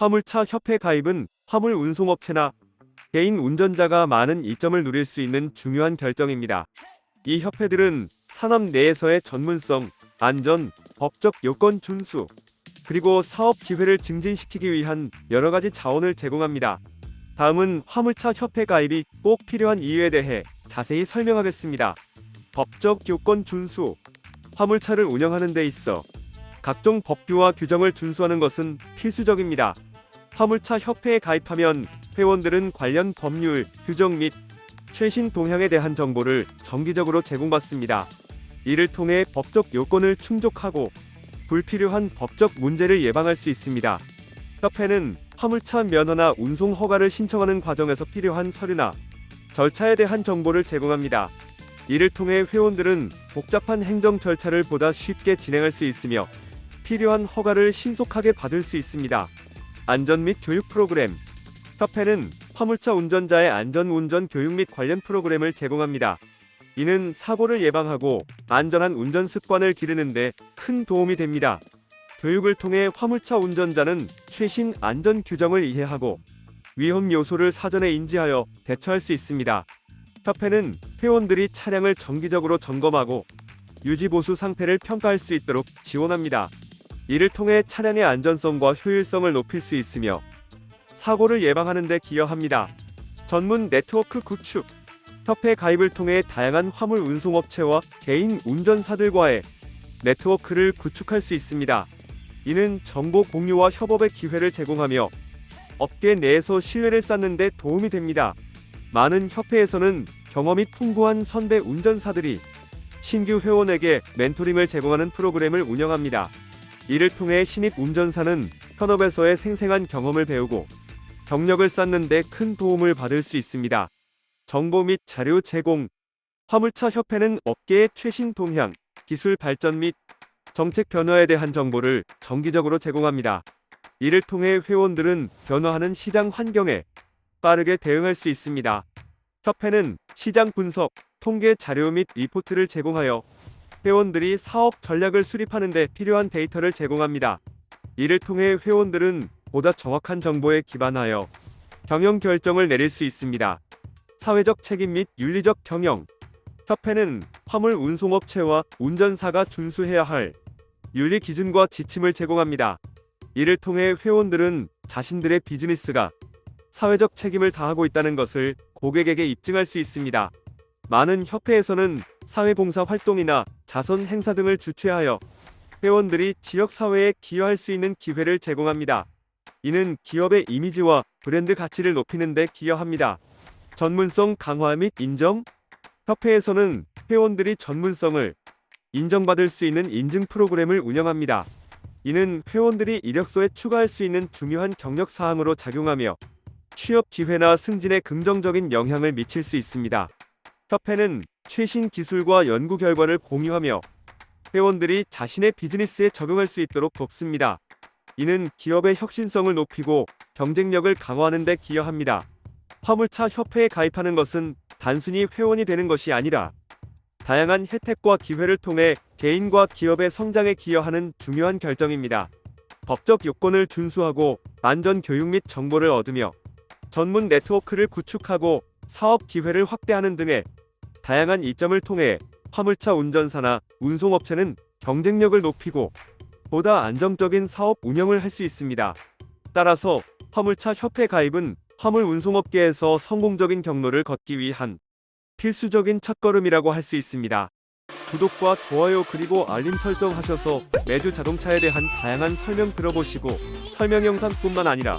화물차 협회 가입은 화물 운송업체나 개인 운전자가 많은 이점을 누릴 수 있는 중요한 결정입니다. 이 협회들은 산업 내에서의 전문성, 안전, 법적 요건 준수, 그리고 사업 기회를 증진시키기 위한 여러 가지 자원을 제공합니다. 다음은 화물차 협회 가입이 꼭 필요한 이유에 대해 자세히 설명하겠습니다. 법적 요건 준수. 화물차를 운영하는 데 있어 각종 법규와 규정을 준수하는 것은 필수적입니다. 화물차 협회에 가입하면 회원들은 관련 법률, 규정 및 최신 동향에 대한 정보를 정기적으로 제공받습니다. 이를 통해 법적 요건을 충족하고 불필요한 법적 문제를 예방할 수 있습니다. 협회는 화물차 면허나 운송 허가를 신청하는 과정에서 필요한 서류나 절차에 대한 정보를 제공합니다. 이를 통해 회원들은 복잡한 행정 절차를 보다 쉽게 진행할 수 있으며 필요한 허가를 신속하게 받을 수 있습니다. 안전 및 교육 프로그램 협회는 화물차 운전자의 안전 운전 교육 및 관련 프로그램을 제공합니다. 이는 사고를 예방하고 안전한 운전 습관을 기르는 데 큰 도움이 됩니다. 교육을 통해 화물차 운전자는 최신 안전 규정을 이해하고 위험 요소를 사전에 인지하여 대처할 수 있습니다. 협회는 회원들이 차량을 정기적으로 점검하고 유지 보수 상태를 평가할 수 있도록 지원합니다. 이를 통해 차량의 안전성과 효율성을 높일 수 있으며 사고를 예방하는 데 기여합니다. 전문 네트워크 구축 협회 가입을 통해 다양한 화물 운송업체와 개인 운전사들과의 네트워크를 구축할 수 있습니다. 이는 정보 공유와 협업의 기회를 제공하며 업계 내에서 신뢰를 쌓는 데 도움이 됩니다. 많은 협회에서는 경험이 풍부한 선배 운전사들이 신규 회원에게 멘토링을 제공하는 프로그램을 운영합니다. 이를 통해 신입 운전사는 현업에서의 생생한 경험을 배우고 경력을 쌓는 데 큰 도움을 받을 수 있습니다. 정보 및 자료 제공 화물차 협회는 업계의 최신 동향, 기술 발전 및 정책 변화에 대한 정보를 정기적으로 제공합니다. 이를 통해 회원들은 변화하는 시장 환경에 빠르게 대응할 수 있습니다. 협회는 시장 분석, 통계 자료 및 리포트를 제공하여 회원들이 사업 전략을 수립하는 데 필요한 데이터를 제공합니다. 이를 통해 회원들은 보다 정확한 정보에 기반하여 경영 결정을 내릴 수 있습니다. 사회적 책임 및 윤리적 경영 협회는 화물 운송업체와 운전사가 준수해야 할 윤리 기준과 지침을 제공합니다. 이를 통해 회원들은 자신들의 비즈니스가 사회적 책임을 다하고 있다는 것을 고객에게 입증할 수 있습니다. 많은 협회에서는 사회봉사 활동이나 자선 행사 등을 주최하여 회원들이 지역 사회에 기여할 수 있는 기회를 제공합니다. 이는 기업의 이미지와 브랜드 가치를 높이는 데 기여합니다. 전문성 강화 및 인정 협회에서는 회원들이 전문성을 인정받을 수 있는 인증 프로그램을 운영합니다. 이는 회원들이 이력서에 추가할 수 있는 중요한 경력 사항으로 작용하며 취업 기회나 승진에 긍정적인 영향을 미칠 수 있습니다. 협회는 최신 기술과 연구 결과를 공유하며 회원들이 자신의 비즈니스에 적용할 수 있도록 돕습니다. 이는 기업의 혁신성을 높이고 경쟁력을 강화하는 데 기여합니다. 화물차 협회에 가입하는 것은 단순히 회원이 되는 것이 아니라 다양한 혜택과 기회를 통해 개인과 기업의 성장에 기여하는 중요한 결정입니다. 법적 요건을 준수하고 안전 교육 및 정보를 얻으며 전문 네트워크를 구축하고 사업 기회를 확대하는 등의 다양한 이점을 통해 화물차 운전사나 운송업체는 경쟁력을 높이고 보다 안정적인 사업 운영을 할 수 있습니다. 따라서 화물차 협회 가입은 화물 운송업계에서 성공적인 경로를 걷기 위한 필수적인 첫걸음이라고 할 수 있습니다. 구독과 좋아요 그리고 알림 설정 하셔서 매주 자동차에 대한 다양한 설명 들어보시고 설명 영상뿐만 아니라